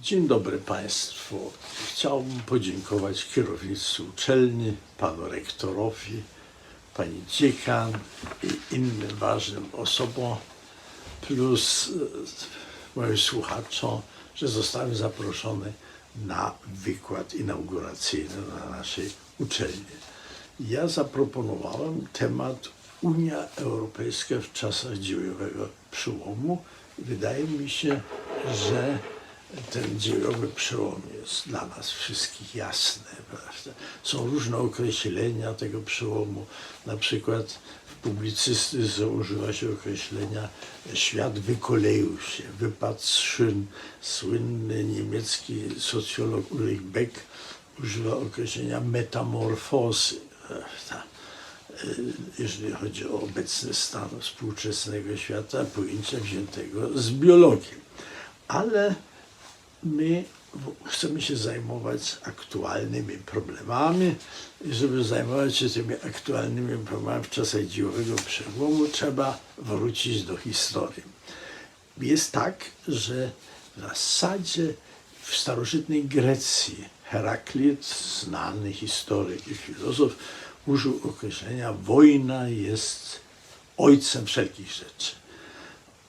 Dzień dobry Państwu. Chciałbym podziękować kierownictwu uczelni, panu rektorowi, pani dziekan i innym ważnym osobom, plus e, moim słuchaczom, że zostałem zaproszony na wykład inauguracyjny na naszej uczelni. Ja zaproponowałem temat Unia Europejska w czasach dziejowego przełomu. Wydaje mi się, że ten dziejowy przełom jest dla nas wszystkich jasny. Prawda? Są różne określenia tego przełomu. Na przykład w publicystyce używa się określenia świat wykoleił się, wypadł z szyn. Słynny niemiecki socjolog Ulrich Beck używa określenia metamorfozy. Prawda? jeżeli chodzi o obecny stan współczesnego świata, pojęcia wziętego z biologii. Ale my chcemy się zajmować aktualnymi problemami i żeby zajmować się tymi aktualnymi problemami w czasach dziejowego przełomu, trzeba wrócić do historii. Jest tak, że w zasadzie w starożytnej Grecji Heraklit, znany historyk i filozof, użył określenia wojna jest ojcem wszelkich rzeczy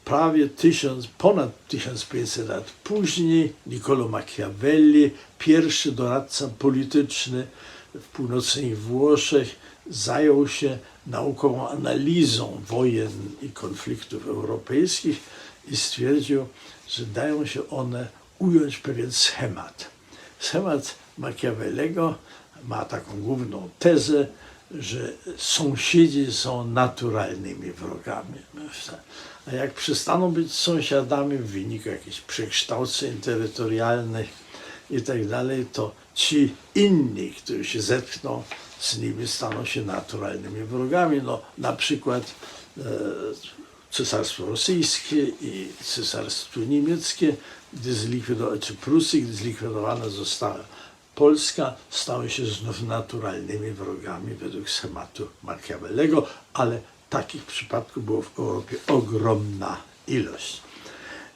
prawie tysiąc, ponad 1500 lat później Niccolo Machiavelli, pierwszy doradca polityczny w północnych Włoszech, zajął się naukową analizą wojen i konfliktów europejskich i stwierdził, że dają się one ująć pewien schemat. Schemat Machiavellego ma taką główną tezę, że sąsiedzi są naturalnymi wrogami. A jak przestaną być sąsiadami w wyniku jakichś przekształceń terytorialnych i tak dalej, to ci inni, którzy się zetkną z nimi, staną się naturalnymi wrogami. No, na przykład e, Cesarstwo Rosyjskie i Cesarstwo Niemieckie, gdy czy Prusy, gdy zlikwidowana została Polska, stały się znów naturalnymi wrogami według schematu Machiavellego, ale takich przypadków było w Europie ogromna ilość.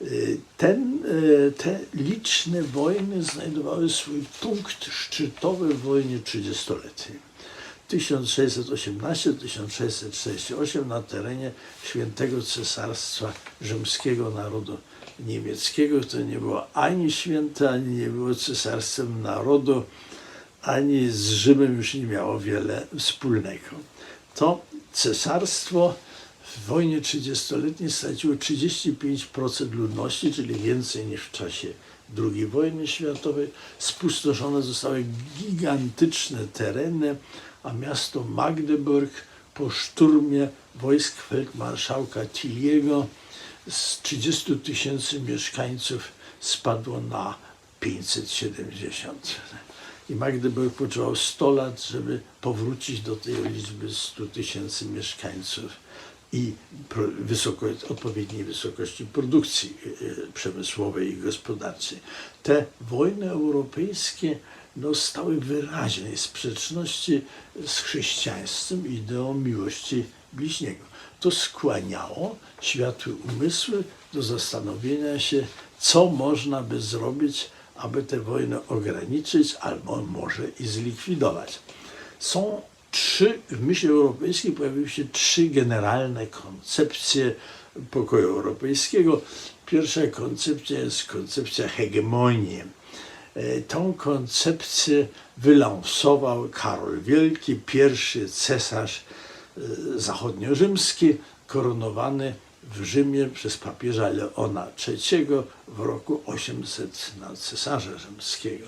Y, Ten, y, te liczne wojny znajdowały swój punkt szczytowy w wojnie 30-letniej. 1618-1648 na terenie Świętego Cesarstwa Rzymskiego Narodu Niemieckiego, które nie było ani święte, ani nie było cesarstwem narodu, ani z Rzymem już nie miało wiele wspólnego. To cesarstwo w wojnie 30-letniej straciło 35% ludności, czyli więcej niż w czasie II wojny światowej. Spustoszone zostały gigantyczne tereny, a miasto Magdeburg po szturmie wojsk feldmarszałka Tilliego z 30 tysięcy mieszkańców spadło na 570. I Magdeburg potrzebował 100 lat, żeby powrócić do tej liczby 100 tysięcy mieszkańców i wysoko, odpowiedniej wysokości produkcji e, e, przemysłowej i gospodarczej. Te wojny europejskie no, stały wyraźnej sprzeczności z chrześcijaństwem i ideą miłości bliźniego. To skłaniało światłe umysły do zastanowienia się, co można by zrobić, aby tę wojnę ograniczyć albo może i zlikwidować. Są trzy, w myśli europejskiej pojawiły się trzy generalne koncepcje pokoju europejskiego. Pierwsza koncepcja jest koncepcja hegemonii. E, Tą koncepcję wylansował Karol Wielki, pierwszy cesarz zachodniorzymski, koronowany w Rzymie przez papieża Leona III w roku 800 na cesarza rzymskiego.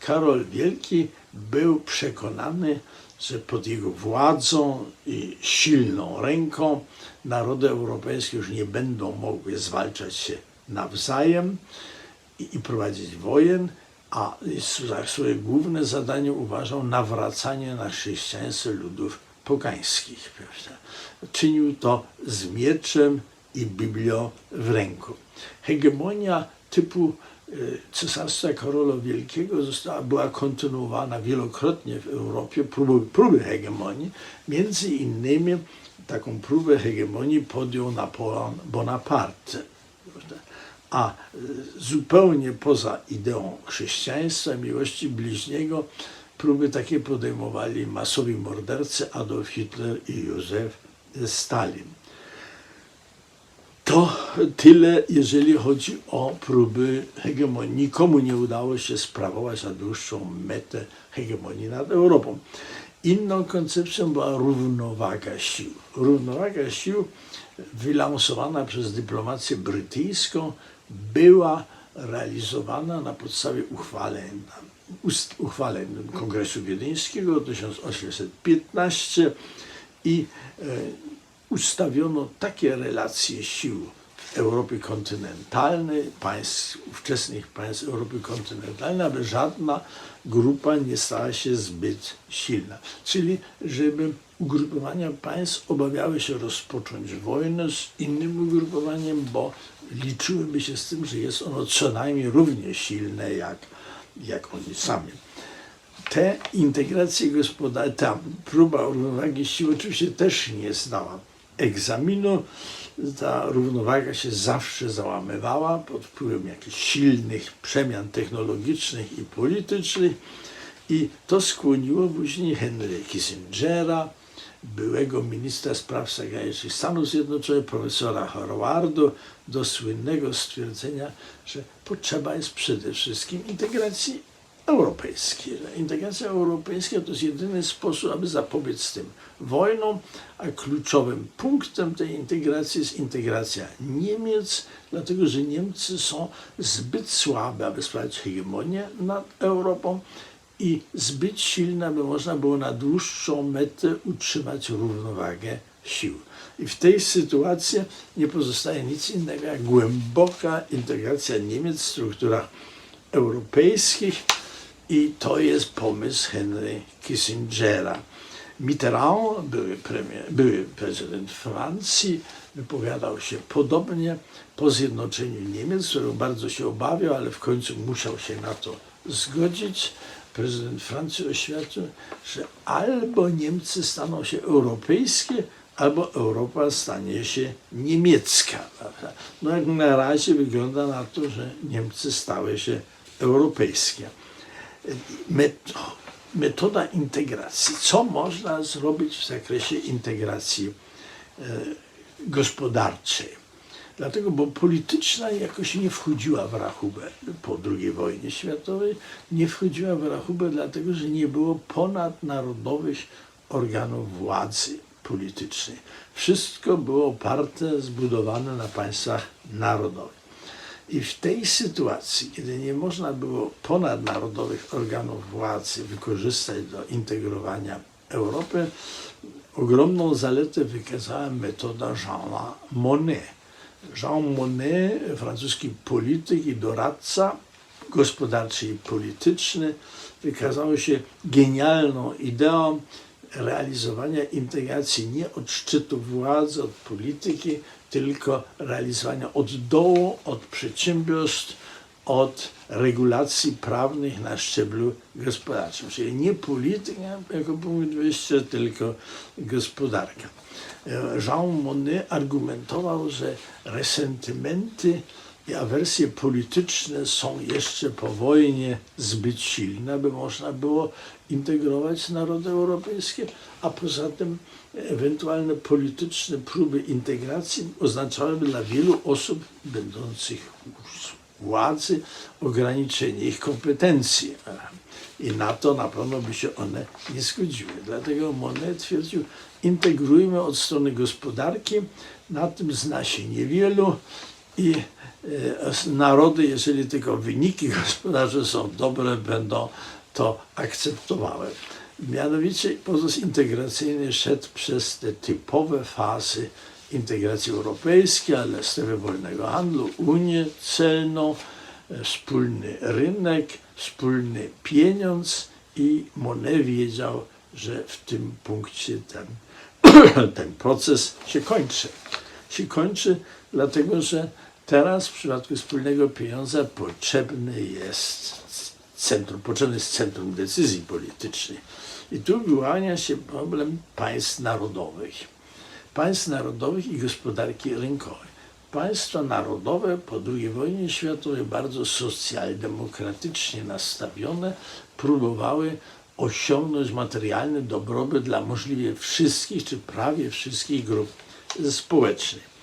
Karol Wielki był przekonany, że pod jego władzą i silną ręką narody europejskie już nie będą mogły zwalczać się nawzajem i, i prowadzić wojen, a za swoje główne zadanie uważał nawracanie na chrześcijaństwo ludów pogańskich. Prawda? Czynił to z mieczem i Biblią w ręku. Hegemonia typu y, Cesarstwa Karola Wielkiego została, była kontynuowana wielokrotnie w Europie, próby, próby hegemonii. Między innymi taką próbę hegemonii podjął Napoleon Bonaparte. a y, zupełnie poza ideą chrześcijaństwa, miłości bliźniego, próby takie podejmowali masowi mordercy Adolf Hitler i Józef Stalin. To tyle, jeżeli chodzi o próby hegemonii. Nikomu nie udało się sprawować na dłuższą metę hegemonii nad Europą. Inną koncepcją była równowaga sił. Równowaga sił wylansowana przez dyplomację brytyjską była realizowana na podstawie uchwaleń, uchwaleń Kongresu Wiedeńskiego 1815 i e, ustawiono takie relacje sił w Europie kontynentalnej, państw, ówczesnych państw Europy kontynentalnej, aby żadna grupa nie stała się zbyt silna. Czyli, żeby ugrupowania państw obawiały się rozpocząć wojnę z innym ugrupowaniem, bo liczyłyby się z tym, że jest ono co najmniej równie silne jak, jak oni sami te integracje gospodarcze, ta próba równowagi sił oczywiście też nie zdała egzaminu. Ta równowaga się zawsze załamywała pod wpływem jakichś silnych przemian technologicznych i politycznych i to skłoniło później Henry Kissingera, byłego ministra spraw zagranicznych Stanów Zjednoczonych, profesora Harvardu, do słynnego stwierdzenia, że potrzeba jest przede wszystkim integracji europejskiej. że Integracja europejska to jest jedyny sposób, aby zapobiec tym wojnom, a kluczowym punktem tej integracji jest integracja Niemiec, dlatego że Niemcy są zbyt słabe, aby sprawiać hegemonię nad Europą i zbyt silne, aby można było na dłuższą metę utrzymać równowagę sił. I w tej sytuacji nie pozostaje nic innego jak głęboka integracja Niemiec w strukturach europejskich i to jest pomysł Henry Kissingera. Mitterrand, były, premier, były prezydent Francji, wypowiadał się podobnie po zjednoczeniu Niemiec, którego bardzo się obawiał, ale w końcu musiał się na to zgodzić. Prezydent Francji oświadczył, że albo Niemcy staną się europejskie, albo Europa stanie się niemiecka. prawda? No jak na razie wygląda na to, że Niemcy stały się europejskie met- metoda integracji. Co można zrobić w zakresie integracji e, gospodarczej? Dlatego, bo polityczna jakoś nie wchodziła w rachubę po II wojnie światowej, nie wchodziła w rachubę dlatego, że nie było ponadnarodowych organów władzy politycznej. Wszystko było oparte, zbudowane na państwach narodowych. I w tej sytuacji, kiedy nie można było ponadnarodowych organów władzy wykorzystać do integrowania Europy, ogromną zaletę wykazała metoda Jeana Monnet. Jean Monnet, francuski polityk i doradca gospodarczy i polityczny, wykazał się genialną ideą realizowania integracji nie od szczytu władzy, od polityki, tylko realizowania od dołu, od przedsiębiorstw, od regulacji prawnych na szczeblu gospodarczym. Czyli nie polityka jako punkt wyjścia, tylko gospodarka. Jean Monnet argumentował, że resentymenty i awersje polityczne są jeszcze po wojnie zbyt silne, aby można było integrować narody europejskie, a poza tym ewentualne polityczne próby integracji oznaczałyby dla wielu osób będących u władzy ograniczenie ich kompetencji. I na to na pewno by się one nie zgodziły. Dlatego Monet twierdził, integrujmy od strony gospodarki, na tym zna się niewielu i narody, jeżeli tylko wyniki gospodarcze są dobre, będą to akceptowały. Mianowicie proces integracyjny szedł przez te typowe fazy integracji europejskiej, ale strefy wolnego handlu, Unię celną, e, wspólny rynek, wspólny pieniądz i Monet wiedział, że w tym punkcie ten, ten proces się kończy. Się kończy dlatego, że teraz w przypadku wspólnego pieniądza potrzebny jest centrum, potrzebne jest centrum decyzji politycznej. I tu wyłania się problem państw narodowych. Państw narodowych i gospodarki rynkowej. Państwa narodowe po II wojnie światowej, bardzo socjaldemokratycznie nastawione, próbowały osiągnąć materialny dobrobyt dla możliwie wszystkich, czy prawie wszystkich grup społecznych.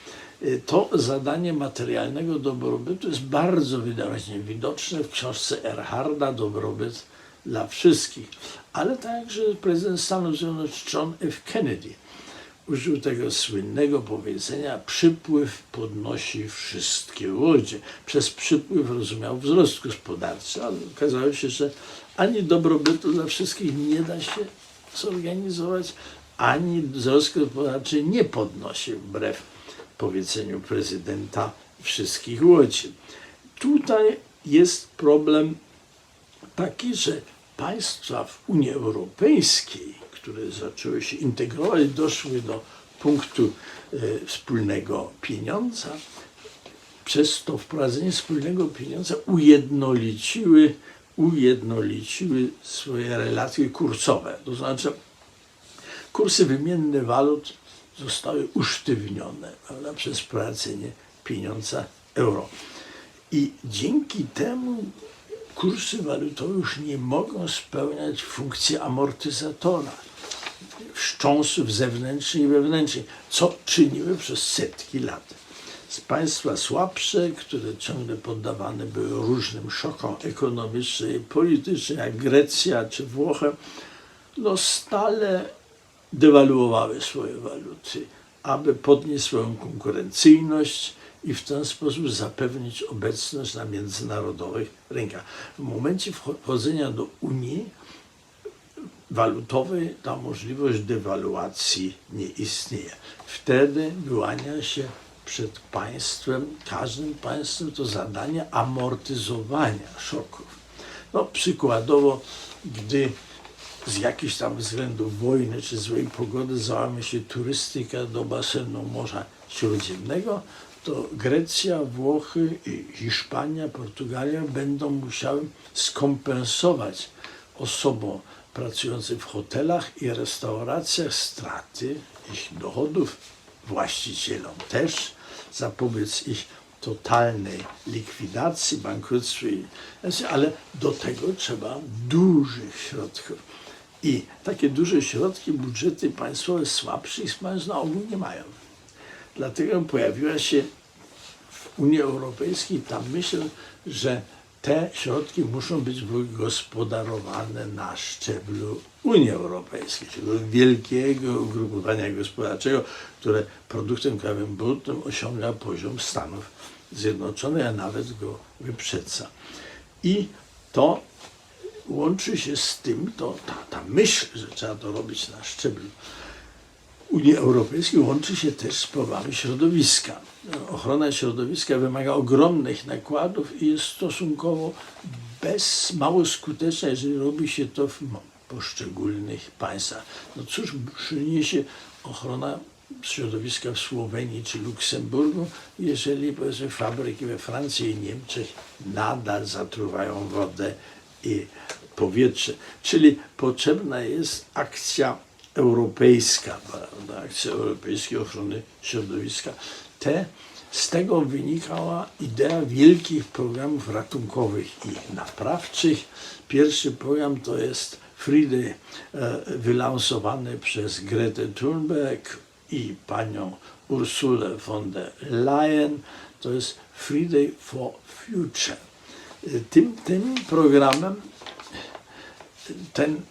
Y, To zadanie materialnego dobrobytu jest bardzo wyraźnie widoczne w książce Erharda Dobrobyt dla wszystkich, ale także prezydent Stanów Zjednoczonych John F. Kennedy użył tego słynnego powiedzenia przypływ podnosi wszystkie łodzie. Przez przypływ rozumiał wzrost gospodarczy, ale okazało się, że ani dobrobytu dla wszystkich nie da się zorganizować, ani wzrost gospodarczy nie podnosi wbrew powiedzeniu prezydenta wszystkich łodzi. Tutaj jest problem taki, że państwa w Unii Europejskiej, które zaczęły się integrować, doszły do punktu e, wspólnego pieniądza, przez to wprowadzenie wspólnego pieniądza ujednoliciły, ujednoliciły swoje relacje kursowe. To znaczy kursy wymienne walut zostały usztywnione prawda, przez wprowadzenie pieniądza euro. I dzięki temu kursy walutowe już nie mogą spełniać funkcji amortyzatora wstrząsów zewnętrznych i wewnętrznych, co czyniły przez setki lat. Z państwa słabsze, które ciągle poddawane były różnym szokom ekonomicznym i politycznym, jak Grecja czy Włochy, no stale dewaluowały swoje waluty, aby podnieść swoją konkurencyjność i w ten sposób zapewnić obecność na międzynarodowych rynkach. W momencie wchodzenia do Unii walutowej ta możliwość dewaluacji nie istnieje. Wtedy wyłania się przed państwem, każdym państwem to zadanie amortyzowania szoków. No, przykładowo, gdy z jakichś tam względów wojny czy złej pogody załamie się turystyka do basenu Morza Śródziemnego, to Grecja, Włochy, Hiszpania, Portugalia będą musiały skompensować osobom pracującym w hotelach i restauracjach straty ich dochodów, właścicielom też, zapobiec ich totalnej likwidacji, bankructwu, i- ale do tego trzeba dużych środków. I takie duże środki budżety państwowe słabszych państw na ogół nie mają. Dlatego pojawiła się w Unii Europejskiej ta myśl, że te środki muszą być wygospodarowane na szczeblu Unii Europejskiej, czyli wielkiego ugrupowania gospodarczego, które produktem krajowym brutnym osiąga poziom Stanów Zjednoczonych, a nawet go wyprzedza. I to łączy się z tym, to ta, ta myśl, że trzeba to robić na szczeblu Unii Europejskiej łączy się też z sprawami środowiska. Ochrona środowiska wymaga ogromnych nakładów i jest stosunkowo bez, mało skuteczna, jeżeli robi się to w poszczególnych państwach. No cóż przyniesie ochrona środowiska w Słowenii czy Luksemburgu, jeżeli powiedzmy fabryki we Francji i Niemczech nadal zatruwają wodę i powietrze. Czyli potrzebna jest akcja europejska, prawda, akcja europejskiej ochrony środowiska. Te, z tego wynikała idea wielkich programów ratunkowych i naprawczych. Pierwszy program to jest Friday, e, wylansowany przez Gretę Thunberg i panią Ursulę von der Leyen. To jest Friday for Future. Tym, tym programem ten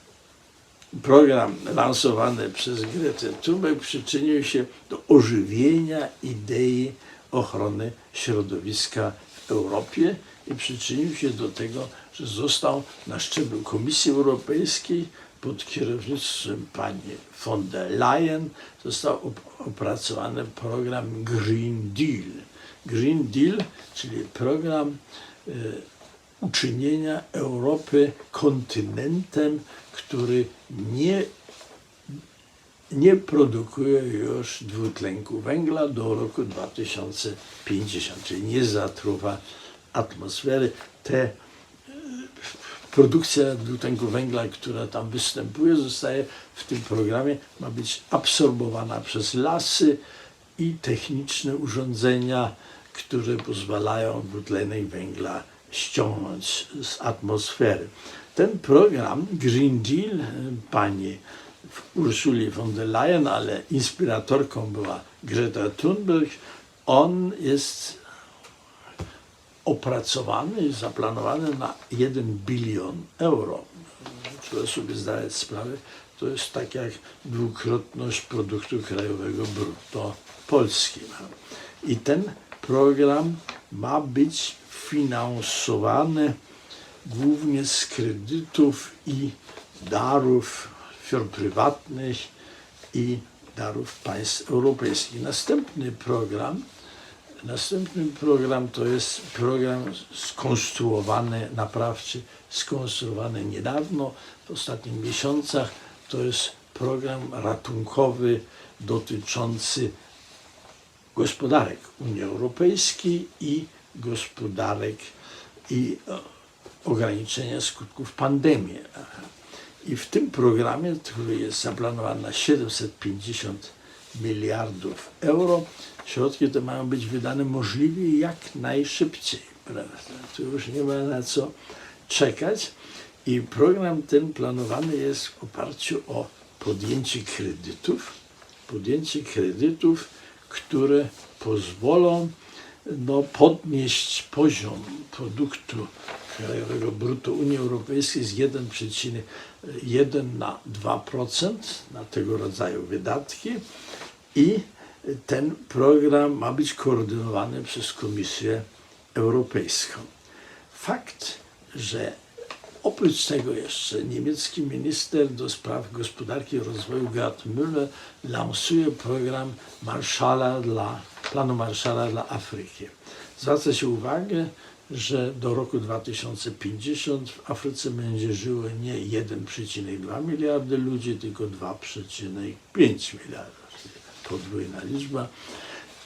program lansowany przez Gretę Thunberg przyczynił się do ożywienia idei ochrony środowiska w Europie i przyczynił się do tego, że został na szczeblu Komisji Europejskiej pod kierownictwem pani von der Leyen został op- opracowany program Green Deal. Green Deal, czyli program e, uczynienia Europy kontynentem, który nie, nie produkuje już dwutlenku węgla do roku 2050, czyli nie zatruwa atmosfery. Te e, produkcja dwutlenku węgla, która tam występuje, zostaje w tym programie, ma być absorbowana przez lasy i techniczne urządzenia, które pozwalają dwutlenek węgla ściągnąć z atmosfery. Ten program Green Deal e, pani Ursuli von der Leyen, ale inspiratorką była Greta Thunberg, on jest opracowany zaplanowany na 1 bilion euro. Trzeba sobie zdawać sprawę, to jest tak jak dwukrotność produktu krajowego brutto Polski. I ten program ma być finansowany głównie z kredytów i darów firm prywatnych i darów państw europejskich. Następny program Następny program to jest program skonstruowany, naprawczy, skonstruowany niedawno, w ostatnich miesiącach. To jest program ratunkowy dotyczący gospodarek Unii Europejskiej i gospodarek i e, ograniczenia skutków pandemii. I w tym programie, który jest zaplanowany na 750 miliardów euro, środki te mają być wydane możliwie jak najszybciej. Prawda? Tu już nie ma na co czekać. I program ten planowany jest w oparciu o podjęcie kredytów, podjęcie kredytów, które pozwolą no, podnieść poziom produktu krajowego brutto Unii Europejskiej z 1,1 na 2% na tego rodzaju wydatki i ten program ma być koordynowany przez Komisję Europejską. Fakt, że oprócz tego jeszcze niemiecki minister do spraw gospodarki i rozwoju Gerd Müller lansuje program Marszala dla, planu Marszala dla Afryki. Zwraca się uwagę, że do roku 2050 w Afryce będzie żyło nie 1,2 miliardy ludzi, tylko 2,5 miliarda podwójna liczba.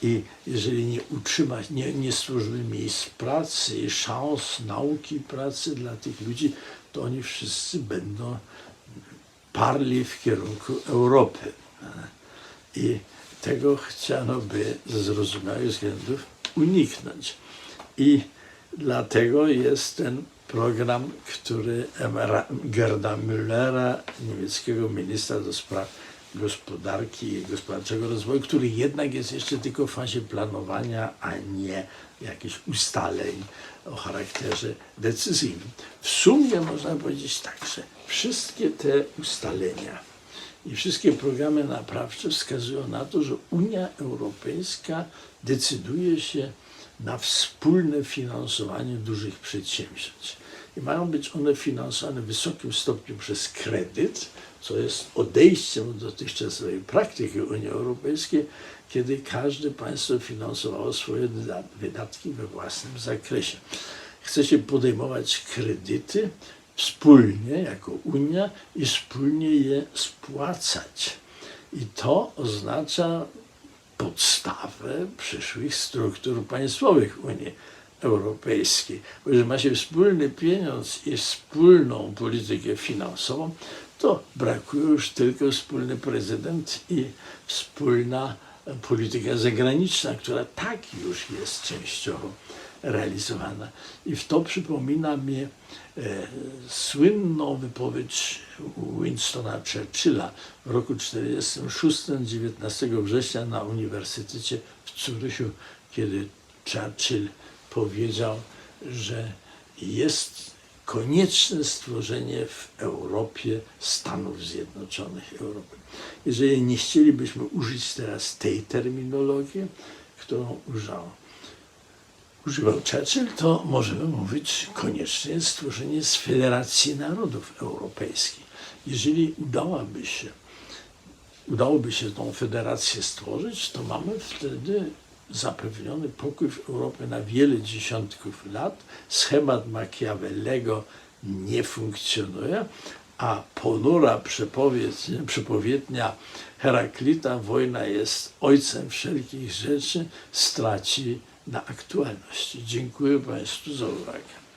I jeżeli nie utrzymać, nie, nie stworzymy miejsc pracy szans nauki pracy dla tych ludzi, to oni wszyscy będą parli w kierunku Europy. I tego chciano by ze zrozumiałych względów uniknąć. I dlatego jest ten program, który Gerda Müllera, niemieckiego ministra do spraw gospodarki i gospodarczego rozwoju, który jednak jest jeszcze tylko w fazie planowania, a nie jakichś ustaleń o charakterze decyzyjnym. W sumie można powiedzieć tak, że wszystkie te ustalenia i wszystkie programy naprawcze wskazują na to, że Unia Europejska decyduje się na wspólne finansowanie dużych przedsięwzięć. I mają być one finansowane w wysokim stopniu przez kredyt, co jest odejściem od dotychczasowej praktyki Unii Europejskiej, kiedy każde państwo finansowało swoje wydatki we własnym zakresie. Chce się podejmować kredyty wspólnie jako Unia i wspólnie je spłacać. I to oznacza podstawę przyszłych struktur państwowych Unii Europejskiej. Bo jeżeli ma się wspólny pieniądz i wspólną politykę finansową, to brakuje już tylko wspólny prezydent i wspólna polityka zagraniczna, która tak już jest częściowo realizowana. I w to przypomina mi e, słynną wypowiedź Winstona Churchilla w roku 1946, 19 września na Uniwersytecie w Zurychu, kiedy Churchill powiedział, że jest konieczne stworzenie w Europie Stanów Zjednoczonych Europy. Jeżeli nie chcielibyśmy użyć teraz tej terminologii, którą użył, używał Churchill, to możemy mówić koniecznie jest stworzenie z Federacji Narodów Europejskich. Jeżeli udałaby się, udałoby się tą federację stworzyć, to mamy wtedy zapewniony pokój w Europie na wiele dziesiątków lat. Schemat Machiavellego nie funkcjonuje, a ponura przepowiednia Heraklita, wojna jest ojcem wszelkich rzeczy, straci na aktualności. Dziękuję Państwu za uwagę.